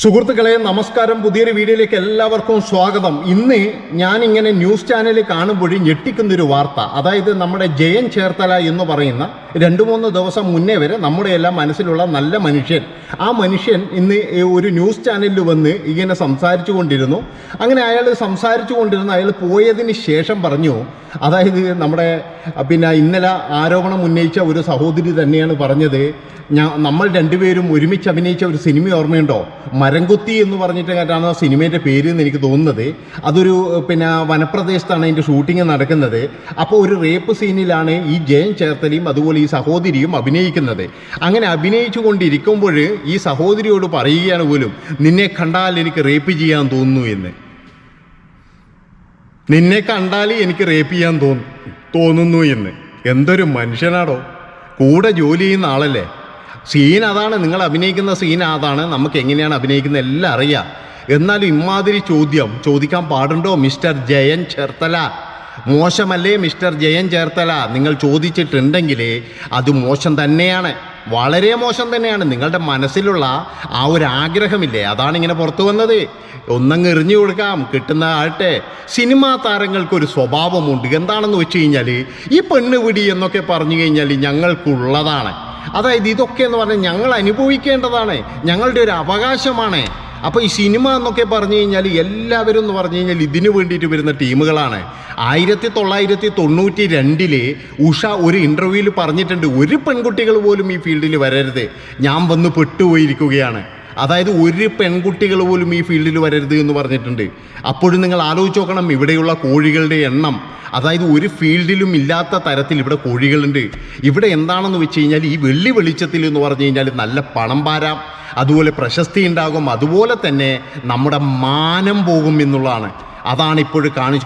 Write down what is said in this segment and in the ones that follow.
സുഹൃത്തുക്കളെ നമസ്കാരം. പുതിയൊരു വീഡിയോയിലേക്ക് എല്ലാവർക്കും സ്വാഗതം. ഇന്ന് ഞാൻ ഇങ്ങനെ ന്യൂസ് ചാനലിൽ കാണുമ്പോൾ ഞെട്ടിക്കുന്നൊരു വാർത്ത. അതായത് നമ്മുടെ ജയൻ ചേർത്തല എന്ന് പറയുന്ന രണ്ട് മൂന്ന് ദിവസം മുന്നേ വരെ നമ്മുടെ എല്ലാം മനസ്സിലുള്ള നല്ല മനുഷ്യൻ. ആ മനുഷ്യൻ ഇന്ന് ഒരു ന്യൂസ് ചാനലിൽ വന്ന് ഇങ്ങനെ സംസാരിച്ചു കൊണ്ടിരുന്നു അങ്ങനെ അയാൾ സംസാരിച്ചു കൊണ്ടിരുന്ന അയാൾ പോയതിന് ശേഷം പറഞ്ഞു അതായത് നമ്മുടെ പിന്നെ ഇന്നലെ ആരോപണം ഉന്നയിച്ച ഒരു സഹോദരി തന്നെയാണ് പറഞ്ഞത് ഞാൻ നമ്മൾ രണ്ടുപേരും ഒരുമിച്ച് അഭിനയിച്ച ഒരു സിനിമ ഓർമ്മയുണ്ടോ? മരംകുത്തി എന്ന് പറഞ്ഞിട്ട് ആ സിനിമേന്റെ പേര് എന്ന് എനിക്ക് തോന്നുന്നത്. അതൊരു പിന്നെ വനപ്രദേശത്താണ് അതിന്റെ ഷൂട്ടിംഗ് നടക്കുന്നത്. അപ്പോൾ ഒരു റേപ്പ് സീനിലാണ് ഈ ജയൻ ചേർത്തലയും അതുപോലെ ഈ സഹോദരിയും അഭിനയിക്കുന്നത്. അങ്ങനെ അഭിനയിച്ചു കൊണ്ടിരിക്കുമ്പോൾ ഈ സഹോദരിയോട് പറയുകയാണ് പോലും നിന്നെ കണ്ടാൽ എനിക്ക് റേപ്പ് ചെയ്യാൻ തോന്നുന്നു എന്ന്. നിന്നെ കണ്ടാൽ എനിക്ക് റേപ്പ് ചെയ്യാൻ തോന്നു തോന്നുന്നു എന്ന്. എന്തൊരു മനുഷ്യനാടോ. കൂടെ ജോലി ചെയ്യുന്ന ആളല്ലേ. സീൻ അതാണ് നിങ്ങൾ അഭിനയിക്കുന്ന സീൻ അതാണ് നമുക്ക് എങ്ങനെയാണ് അഭിനയിക്കുന്നത് എല്ലാം അറിയാം. എന്നാലും ഇമാതിരി ചോദ്യം ചോദിക്കാൻ പാടുണ്ടോ മിസ്റ്റർ ജയൻ ചേർത്തല? മോശമല്ലേ മിസ്റ്റർ ജയൻ ചേർത്തല? നിങ്ങൾ ചോദിച്ചിട്ടുണ്ടെങ്കിൽ അത് മോശം തന്നെയാണ്. വളരെ മോശം തന്നെയാണ്. നിങ്ങളുടെ മനസ്സിലുള്ള ആ ഒരു ആഗ്രഹമില്ലേ? അതാണ് ഇങ്ങനെ പുറത്തു വന്നത്. ഒന്നങ്ങ് എറിഞ്ഞു കൊടുക്കാം കിട്ടുന്ന ആട്ടെ സിനിമാ താരങ്ങൾക്ക് ഒരു സ്വഭാവമുണ്ട്. എന്താണെന്ന് വെച്ച് കഴിഞ്ഞാൽ ഈ പെണ്ണ് വിടി എന്നൊക്കെ പറഞ്ഞു കഴിഞ്ഞാൽ ഞങ്ങൾക്കുള്ളതാണ്. അതായത് ഇതൊക്കെ എന്ന് പറഞ്ഞാൽ ഞങ്ങൾ അനുഭവിക്കേണ്ടതാണ്. ഞങ്ങളുടെ ഒരു അവകാശമാണ്. അപ്പോൾ ഈ സിനിമ എന്നൊക്കെ പറഞ്ഞു കഴിഞ്ഞാൽ എല്ലാവരും എന്ന് പറഞ്ഞു കഴിഞ്ഞാൽ ഇതിനു വേണ്ടിയിട്ട് വരുന്ന ടീമുകളാണ്. ആയിരത്തി തൊള്ളായിരത്തി തൊണ്ണൂറ്റി രണ്ടിൽ ഉഷ ഒരു ഇന്റർവ്യൂവിൽ പറഞ്ഞിട്ടുണ്ട് ഒരു പെൺകുട്ടികൾ പോലും ഈ ഫീൽഡിൽ വരരുത്. ഞാൻ വന്ന് പെട്ടുപോയിരിക്കുകയാണ്. അതായത് ഒരു പെൺകുട്ടികൾ പോലും ഈ ഫീൽഡിൽ വരരുത് എന്ന് പറഞ്ഞിട്ടുണ്ട്. അപ്പോഴും നിങ്ങൾ ആലോചിച്ച് നോക്കണം ഇവിടെയുള്ള കോഴികളുടെ എണ്ണം അതായത് ഒരു ഫീൽഡിലും ഇല്ലാത്ത തരത്തിൽ ഇവിടെ കോഴികളുണ്ട്. ഇവിടെ എന്താണെന്ന് വെച്ച് കഴിഞ്ഞാൽ ഈ വെള്ളി വെളിച്ചത്തിൽ എന്ന് പറഞ്ഞു കഴിഞ്ഞാൽ നല്ല പണം പാരാം അതുപോലെ പ്രശസ്തി ഉണ്ടാകും അതുപോലെ തന്നെ നമ്മുടെ മാനം പോകും എന്നുള്ളതാണ്. അതാണ് ഇപ്പോൾ കാണി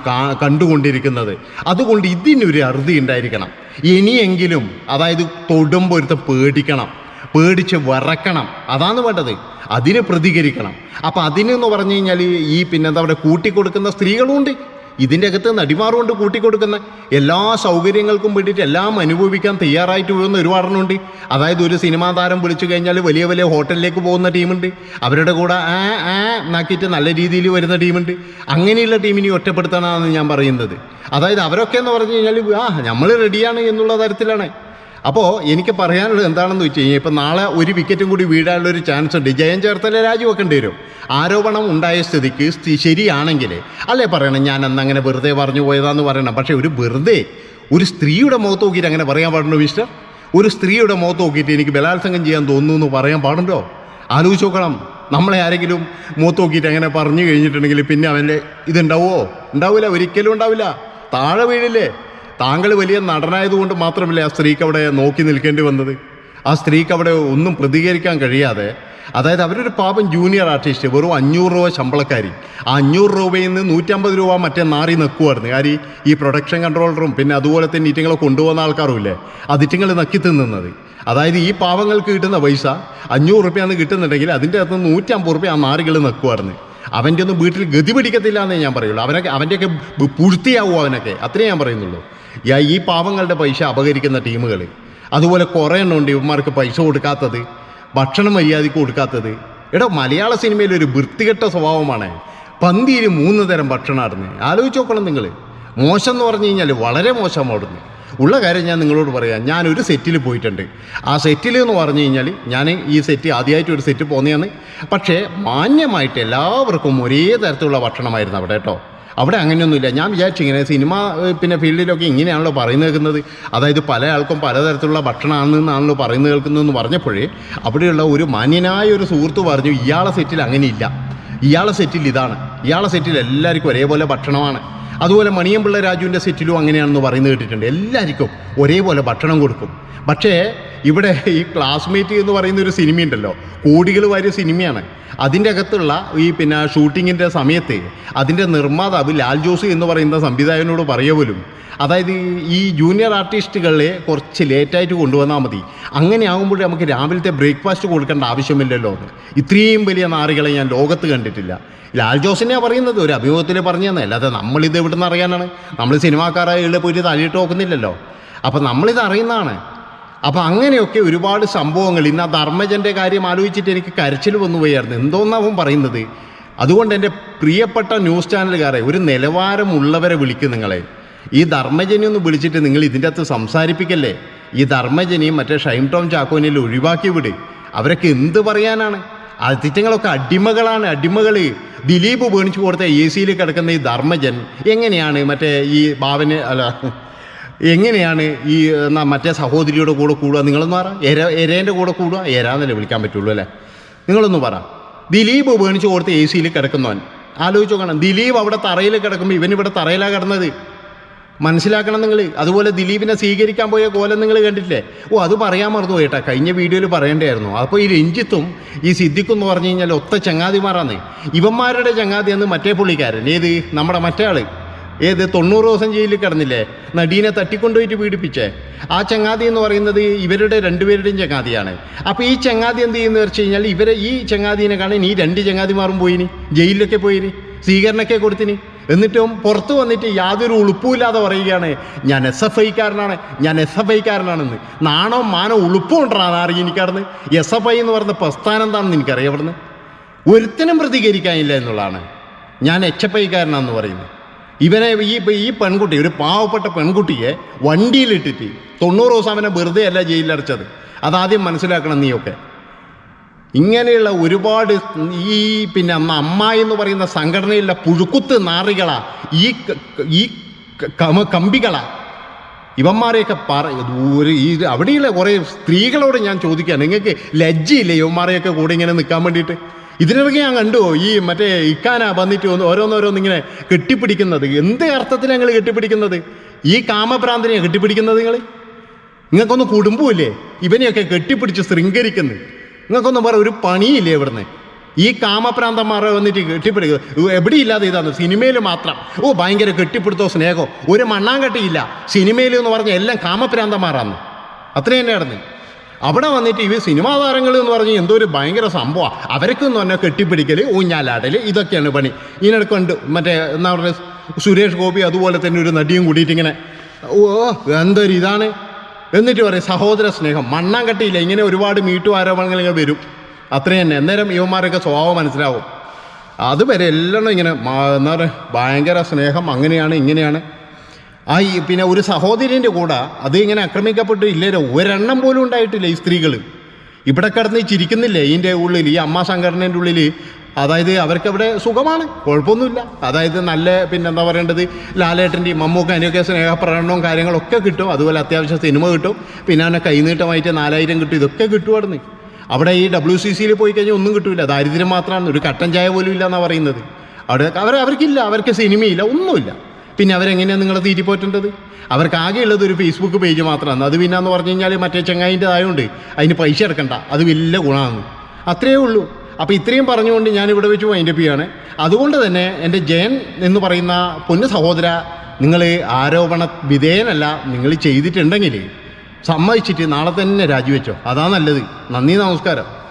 കണ്ടുകൊണ്ടിരിക്കുന്നത്. അതുകൊണ്ട് ഇതിനൊരു അറുതി ഉണ്ടായിരിക്കണം. ഇനിയെങ്കിലും അതായത് തൊടുമ്പോൾ പേടിക്കണം പേടിച്ച് വിറക്കണം. അതാണ് വേണ്ടത്. അതിന് പ്രതികരിക്കണം. അപ്പം അതിനെന്ന് പറഞ്ഞു കഴിഞ്ഞാൽ ഈ പിന്നെന്താ പറയുക കൂട്ടിക്കൊടുക്കുന്ന സ്ത്രീകളുമുണ്ട് ഇതിന്റെ അകത്ത് നടിമാറുകൊണ്ട് കൂട്ടിക്കൊടുക്കുന്ന. എല്ലാ സൗകര്യങ്ങൾക്കും വേണ്ടിയിട്ട് എല്ലാം അനുഭവിക്കാൻ തയ്യാറായിട്ട് പോകുന്ന ഒരുപാടെണ്ണമുണ്ട് അതായത് ഒരു സിനിമാ താരം വിളിച്ചു കഴിഞ്ഞാൽ വലിയ വലിയ ഹോട്ടലിലേക്ക് പോകുന്ന ടീമുണ്ട്. അവരുടെ കൂടെ ആ ആ എന്നാക്കിയിട്ട് നല്ല രീതിയിൽ വരുന്ന ടീമുണ്ട്. അങ്ങനെയുള്ള ടീമിനെ ഒറ്റപ്പെടുത്തണമെന്നാണ് ഞാൻ പറയുന്നത്. അതായത് അവരൊക്കെ എന്ന് പറഞ്ഞു കഴിഞ്ഞാൽ ആ നമ്മൾ റെഡിയാണ് എന്നുള്ള തരത്തിലാണ്. അപ്പോൾ എനിക്ക് പറയാനുള്ളത് എന്താണെന്ന് വെച്ച് കഴിഞ്ഞാൽ ഇപ്പം നാളെ ഒരു വിക്കറ്റും കൂടി വീഴാനുള്ള ഒരു ചാൻസ് ഉണ്ട്. ജയം ചേർത്തല രാജിവെക്കേണ്ടി വരും? ആരോപണം ഉണ്ടായ സ്ഥിതിക്ക് സ്ഥി- ശരിയാണെങ്കിൽ അല്ലേ പറയണം? ഞാൻ അന്ന് അങ്ങനെ വെറുതെ പറഞ്ഞു പോയതാന്ന് പറയണം. പക്ഷേ ഒരു വെറുതെ ഒരു സ്ത്രീയുടെ മുഖത്ത് നോക്കിയിട്ട് അങ്ങനെ പറയാൻ പാടുണ്ടോ മിസ്റ്റർ ഒരു സ്ത്രീയുടെ മുഖത്ത് നോക്കിയിട്ട് എനിക്ക് ബലാത്സംഗം ചെയ്യാൻ തോന്നുന്നു എന്ന് പറയാൻ പാടുണ്ടോ? ആലോചിച്ച് നോക്കണം. നമ്മളെ ആരെങ്കിലും മുഖത്ത് നോക്കിയിട്ട് അങ്ങനെ പറഞ്ഞു കഴിഞ്ഞിട്ടുണ്ടെങ്കിൽ പിന്നെ അവന്റെ ഇതുണ്ടാവുമോ ഉണ്ടാവില്ല. ഒരിക്കലും ഉണ്ടാവില്ല. താഴെ വീഴില്ലേ? താങ്കൾ വലിയ നടനായതുകൊണ്ട് മാത്രമല്ലേ ആ സ്ത്രീക്ക് അവിടെ നോക്കി നിൽക്കേണ്ടി വന്നത്? ആ സ്ത്രീക്ക് അവിടെ ഒന്നും പ്രതികരിക്കാൻ കഴിയാതെ അതായത് അവരൊരു പാപം ജൂനിയർ ആർട്ടിസ്റ്റ് വെറും അഞ്ഞൂറ് രൂപ ശമ്പളക്കാരി. ആ അഞ്ഞൂറ് രൂപയിൽ നിന്ന് നൂറ്റമ്പത് രൂപ മറ്റേ നാറി നിൽക്കുമായിരുന്നു കാര്യം ഈ പ്രൊഡക്ഷൻ കൺട്രോളറും പിന്നെ അതുപോലെ തന്നെ ഇറ്റിങ്ങളെ കൊണ്ടുപോകുന്ന ആൾക്കാരും ഇല്ലേ ഇറ്റങ്ങൾ നക്കി തിന്നുന്നത്. അതായത് ഈ പാവങ്ങൾക്ക് കിട്ടുന്ന പൈസ അഞ്ഞൂറ് റുപ്യാന്ന് കിട്ടുന്നുണ്ടെങ്കിൽ അതിന്റെ അകത്ത് നൂറ്റമ്പത് റുപ്യ ആ നാറികൾ നിൽക്കുമായിരുന്നു അവന്റെ ഒന്നും വീട്ടിൽ ഗതി പിടിക്കത്തില്ല എന്നേ ഞാൻ പറയുള്ളൂ. അവനൊക്കെ അവന്റെയൊക്കെ ബ് അവനൊക്കെ? അത്രേ ഞാൻ പറയുന്നുള്ളൂ. ഈ പാവങ്ങളുടെ പൈസ അപകരിക്കുന്ന ടീമുകൾ അതുപോലെ കുറേ എണ്ണം ഉണ്ട് ഇവന്മാർക്ക് പൈസ കൊടുക്കാത്തത് ഭക്ഷണം മര്യാദയ്ക്ക് കൊടുക്കാത്തത്. എടോ മലയാള സിനിമയിൽ ഒരു വൃത്തികെട്ട സ്വഭാവമാണ്. പന്തിയിൽ മൂന്ന് തരം ഭക്ഷണമായിരുന്നു ആലോചിച്ച് നോക്കണം നിങ്ങൾ മോശം എന്ന് പറഞ്ഞു കഴിഞ്ഞാൽ വളരെ മോശം അവിടുന്ന് ഉള്ള കാര്യം ഞാൻ നിങ്ങളോട് പറയാം. ഞാൻ ഒരു സെറ്റിൽ പോയിട്ടുണ്ട്. ആ സെറ്റിൽ എന്ന് പറഞ്ഞു കഴിഞ്ഞാൽ ഞാൻ ഈ സെറ്റ് ആദ്യമായിട്ട് ഒരു സെറ്റ് പോന്നെയാണ് പക്ഷേ മാന്യമായിട്ട് എല്ലാവർക്കും ഒരേ തരത്തിലുള്ള ഭക്ഷണമായിരുന്നു അവിടെ കേട്ടോ. അവിടെ അങ്ങനെയൊന്നുമില്ല. ഞാൻ വിചാരിച്ചു ഇങ്ങനെ സിനിമ പിന്നെ ഫീൽഡിലൊക്കെ ഇങ്ങനെയാണല്ലോ പറയുന്നത് കേൾക്കുന്നത്. അതായത് പല ആൾക്കും പലതരത്തിലുള്ള ഭക്ഷണമാണെന്നാണല്ലോ പറയുന്നത് കേൾക്കുന്നതെന്ന് പറഞ്ഞപ്പോഴേ അവിടെയുള്ള ഒരു മാന്യനായ ഒരു സുഹൃത്ത് പറഞ്ഞു ഇയാളെ സെറ്റിൽ അങ്ങനെയില്ല. ഇയാളെ സെറ്റിൽ ഇതാണ്. ഇയാളെ സെറ്റിൽ എല്ലാവർക്കും ഒരേപോലെ ഭക്ഷണമാണ്. അതുപോലെ മണിയമ്പിള്ള രാജുവിന്റെ സെറ്റിലും അങ്ങനെയാണെന്ന് പറയുന്നത് കേട്ടിട്ടുണ്ട്. എല്ലാവർക്കും ഒരേപോലെ ഭക്ഷണം കൊടുക്കും. പക്ഷേ ഇവിടെ ഈ ക്ലാസ്മേറ്റ് എന്ന് പറയുന്ന ഒരു സിനിമയുണ്ടല്ലോ. കോടികൾ വാരിയ സിനിമയാണ്. അതിന്റെ അകത്തുള്ള ഈ പിന്നെ ഷൂട്ടിങ്ങിന്റെ സമയത്ത് അതിന്റെ നിർമ്മാതാവ് ലാൽ ജോസ് എന്ന് പറയുന്ന സംവിധായകനോട് പറയ പോലും അതായത് ഈ ജൂനിയർ ആർട്ടിസ്റ്റുകളെ കുറച്ച് ലേറ്റായിട്ട് കൊണ്ടുവന്നാൽ മതി. അങ്ങനെ ആകുമ്പോഴേ നമുക്ക് രാവിലത്തെ ബ്രേക്ക്ഫാസ്റ്റ് കൊടുക്കേണ്ട ആവശ്യമില്ലല്ലോ എന്ന്. ഇത്രയും വലിയ നാറികളെ ഞാൻ ലോകത്ത് കണ്ടിട്ടില്ല. ലാൽ ജോസിനെയാണ് പറയുന്നത് ഒരു അഭിമുഖത്തിൽ പറഞ്ഞു അല്ലാതെ നമ്മളിത് എവിടെ നിന്ന് അറിയാനാണ്? നമ്മൾ സിനിമാക്കാരായ പോയിട്ട് തലയിട്ട് നോക്കുന്നില്ലല്ലോ. അപ്പം നമ്മളിത് അറിയുന്നതാണ്. അപ്പം അങ്ങനെയൊക്കെ ഒരുപാട് സംഭവങ്ങൾ. ഇന്ന് ആ ധർമ്മജന്റെ കാര്യം ആലോചിച്ചിട്ട് എനിക്ക് കരച്ചിൽ വന്നു പോയായിരുന്നു. എന്തോന്നാവും പറയുന്നത്? അതുകൊണ്ട് എന്റെ പ്രിയപ്പെട്ട ന്യൂസ് ചാനലുകാരെ ഒരു നിലവാരമുള്ളവരെ വിളിക്കും നിങ്ങളെ. ഈ ധർമ്മജനി ഒന്ന് വിളിച്ചിട്ട് നിങ്ങൾ ഇതിന്റെ അകത്ത് സംസാരിപ്പിക്കല്ലേ? ഈ ധർമ്മജനിയും മറ്റേ ഷൈം ടോം ചാക്കോനിൽ ഒഴിവാക്കി വിട്. അവരൊക്കെ എന്ത് പറയാനാണ്? ആ അതിറ്റങ്ങളൊക്കെ അടിമകളാണ് അടിമകൾ ദിലീപ് മേടിച്ചു കൊടുത്ത എ സിയിൽ കിടക്കുന്ന ഈ ധർമ്മജൻ എങ്ങനെയാണ് മറ്റേ ഈ ഭാവന് അല്ല എങ്ങനെയാണ് ഈ എന്നാ മറ്റേ സഹോദരിയുടെ കൂടെ കൂടുക? നിങ്ങളൊന്ന് പറ. എര എരേന്റെ കൂടെ കൂടുക? എരാന്നല്ലേ വിളിക്കാൻ പറ്റുള്ളൂ അല്ലേ? നിങ്ങളൊന്ന് പറ. ദിലീപ് വേണിച്ച് കൊടുത്ത് എ സിയിൽ കിടക്കുന്നവൻ. ആലോചിച്ച് നോക്കണം. ദിലീപ് അവിടെ തറയിൽ കിടക്കുമ്പോൾ ഇവൻ ഇവിടെ തറയിലാണ് കിടന്നത്. മനസ്സിലാക്കണം നിങ്ങൾ അതുപോലെ ദിലീപിനെ സ്വീകരിക്കാൻ പോയ കോലം നിങ്ങൾ കണ്ടിട്ടില്ലേ? ഓ അത് പറയാൻ മറന്നു പോയിട്ടാ കഴിഞ്ഞ വീഡിയോയിൽ പറയേണ്ടായിരുന്നു. അപ്പോൾ ഈ രഞ്ജിത്തും ഈ സിദ്ദിഖും എന്ന് പറഞ്ഞു കഴിഞ്ഞാൽ ഒത്ത ചങ്ങാതിമാരാന്ന് ഇവന്മാരുടെ ചങ്ങാതി എന്ന് മറ്റേ പുള്ളിക്കാരൻ. ഏത്? നമ്മുടെ മറ്റേ ആൾ. ഏത് തൊണ്ണൂറ് ദിവസം ജയിലിൽ കിടന്നില്ലേ? നടീനെ തട്ടിക്കൊണ്ടുപോയിട്ട് പീഡിപ്പിച്ചേ. ആ ചങ്ങാതി എന്ന് പറയുന്നത് ഇവരുടെ രണ്ടുപേരുടെയും ചങ്ങാതിയാണ്. അപ്പോൾ ഈ ചങ്ങാതി എന്ത് ചെയ്യുന്നു വെച്ച് കഴിഞ്ഞാൽ ഇവരെ ഈ ചങ്ങാതിനെ കാണാൻ ഈ രണ്ട് ചങ്ങാതിമാരും പോയിനി ജയിലിലൊക്കെ പോയിനി സ്വീകരണമൊക്കെ കൊടുത്തിനി? എന്നിട്ടും പുറത്തു വന്നിട്ട് യാതൊരു ഉളുപ്പുമില്ലാതെ പറയുകയാണ് ഞാൻ എസ് എഫ് ഐക്കാരനാണ് ഞാൻ എസ് എഫ് ഐക്കാരനാണെന്ന്. നാണോ മാനോ ഉളുപ്പും ഉണ്ടാണ് അറിയിക്കാർന്ന് എസ് എഫ് ഐ എന്ന് പറയുന്ന പ്രസ്ഥാനം എന്താണെന്ന് എനിക്കറിയാം അവിടുന്ന്? ഒരുത്തിനും പ്രതികരിക്കാനില്ല എന്നുള്ളതാണ്. ഞാൻ എച്ച് എഫ് ഐക്കാരനാണെന്ന് പറയുന്നത്. ഇവനെ ഈ ഈ പെൺകുട്ടി ഒരു പാവപ്പെട്ട പെൺകുട്ടിയെ വണ്ടിയിലിട്ടിട്ട് തൊണ്ണൂറ് ദിവസം അവനെ വെറുതെ അല്ല ജയിലിലടച്ചത് അതാദ്യം മനസ്സിലാക്കണം നീയൊക്കെ. ഇങ്ങനെയുള്ള ഒരുപാട് ഈ പിന്നെ അമ്മ എന്ന് പറയുന്ന സംഘടനയിലുള്ള പുഴുക്കുത്ത് നാറികളാ ഈ ഈ കമ്പികളാ. ഇവന്മാരെയൊക്കെ പറ ഒരു ഈ അവിടെയുള്ള കുറേ സ്ത്രീകളോട് ഞാൻ ചോദിക്കാൻ നിങ്ങൾക്ക് ലജ്ജയില്ലേ ഇവന്മാരെയൊക്കെ കൂടെ ഇങ്ങനെ നിൽക്കാൻ വേണ്ടിയിട്ട്? ഇതിനിടയ്ക്ക് ഞാൻ കണ്ടു ഈ മറ്റേ ഇക്കാന വന്നിട്ട് ഓരോന്നോരോന്ന് ഇങ്ങനെ കെട്ടിപ്പിടിക്കുന്നത്. എന്ത് അർത്ഥത്തിൽ ഞങ്ങൾ കെട്ടിപ്പിടിക്കുന്നത്? ഈ കാമഭ്രാന്തിനെയാണ് കെട്ടിപ്പിടിക്കുന്നത് നിങ്ങൾ നിങ്ങൾക്കൊന്നും കുടുംബമില്ലേ ഇവനെയൊക്കെ കെട്ടിപ്പിടിച്ച് ശൃംഗരിക്കുന്നത്. നിങ്ങൾക്കൊന്നും വേറെ ഒരു പണിയില്ലേ ഇവിടുന്ന്? ഈ കാമപ്രാന്തന്മാരെ വന്നിട്ട് കെട്ടിപ്പിടിക്കുക എവിടെയില്ലാതെ ഇതാണ്. സിനിമയിൽ മാത്രം. ഓ ഭയങ്കര കെട്ടിപ്പിടുത്തോ സ്നേഹമോ ഒരു മണ്ണാങ്കട്ടിയില്ല. സിനിമയിൽ എന്ന് പറഞ്ഞ എല്ലാം കാമപ്രാന്തന്മാരാണ് അത്രയും തന്നെ നടന്ന്. അവിടെ വന്നിട്ട് ഇവ സിനിമാ താരങ്ങൾ എന്ന് പറഞ്ഞ് എന്തോ ഒരു ഭയങ്കര സംഭവമാണ് അവർക്കെന്ന് പറഞ്ഞാൽ കെട്ടിപ്പിടിക്കൽ ഊഞ്ഞാലാടൽ ഇതൊക്കെയാണ് പണി. ഇതിനിടക്കുണ്ട് മറ്റേ എന്താ പറയുക സുരേഷ് ഗോപി അതുപോലെ തന്നെ ഒരു നടിയും കൂടിയിട്ട് ഇങ്ങനെ ഓ എന്തൊരു ഇതാണ്? എന്നിട്ട് പറയും സഹോദര സ്നേഹം. മണ്ണാൻ കട്ടിയില്ല ഇങ്ങനെ ഒരുപാട് മീട്ടു ആരോപണങ്ങൾ ഇങ്ങനെ വരും. അത്രയും തന്നെ. അന്നേരം ഇവന്മാരൊക്കെ സ്വഭാവം മനസ്സിലാവും. അതുവരെ എല്ലാം ഇങ്ങനെ എന്താ പറയുക ഭയങ്കര സ്നേഹം അങ്ങനെയാണ് ഇങ്ങനെയാണ്. ആ ഈ പിന്നെ ഒരു സഹോദരിന്റെ കൂടെ അത് ഇങ്ങനെ ആക്രമിക്കപ്പെട്ട് ഇല്ലല്ലോ ഒരെണ്ണം പോലും ഉണ്ടായിട്ടില്ല ഈ സ്ത്രീകൾ ഇവിടെ കിടന്ന് ചിരിക്കുന്നില്ലേ? ഇതിന്റെ ഉള്ളിൽ ഈ അമ്മ സംഘടനേന്റെ ഉള്ളിൽ അതായത് അവർക്കവിടെ സുഖമാണ് കുഴപ്പമൊന്നുമില്ല. അതായത് നല്ല പിന്നെ എന്താ പറയേണ്ടത്? ലാലേട്ടന്റെയും മമ്മൂക്കാന്റെയൊക്കെ സ്നേഹപ്രകടനവും കാര്യങ്ങളൊക്കെ കിട്ടും. അതുപോലെ അത്യാവശ്യം സിനിമ കിട്ടും. പിന്നെ അവനെ കൈനീട്ടമായിട്ട് നാലായിരം കിട്ടും. ഇതൊക്കെ കിട്ടുമായിരുന്നു അവിടെ ഈ ഡബ്ല്യു സി സിയിൽ പോയി കഴിഞ്ഞാൽ ഒന്നും കിട്ടില്ല ദാരിദ്ര്യം മാത്രമാണ്. ഒരു കട്ടൻ ചായ പോലും ഇല്ല എന്നാണ് പറയുന്നത്. അവിടെ അവർ അവർക്കില്ല. അവർക്ക് സിനിമയില്ല. ഒന്നുമില്ല. പിന്നെ അവരെങ്ങനെയാണ് നിങ്ങളെ തീറ്റിപ്പോറ്റേണ്ടത് അവർക്ക് ആകെയുള്ളത് ഒരു ഫേസ്ബുക്ക് പേജ് മാത്രമാണ്. അത് പിന്നെ എന്ന് പറഞ്ഞു കഴിഞ്ഞാൽ മറ്റേ ചങ്ങായിന്റെ ആയതുകൊണ്ട് അതിന് പൈസ ഇറക്കണ്ട അത് വലിയ ഗുണമാണ്. അത്രയേ ഉള്ളൂ. അപ്പോൾ ഇത്രയും പറഞ്ഞുകൊണ്ട് ഞാൻ ഇവിടെ വെച്ച് വൈൻഡപ്പ് ചെയ്യാണ്. അതുകൊണ്ട് തന്നെ എന്റെ ജയൻ എന്ന് പറയുന്ന പൊന്നു സഹോദര നിങ്ങൾ ആരോപണ വിധേയനല്ല. നിങ്ങൾ ചെയ്തിട്ടുണ്ടെങ്കിൽ സമ്മതിച്ചിട്ട് നാളെ തന്നെ രാജിവെച്ചോ. അതാ നല്ലത്. നന്ദി നമസ്കാരം.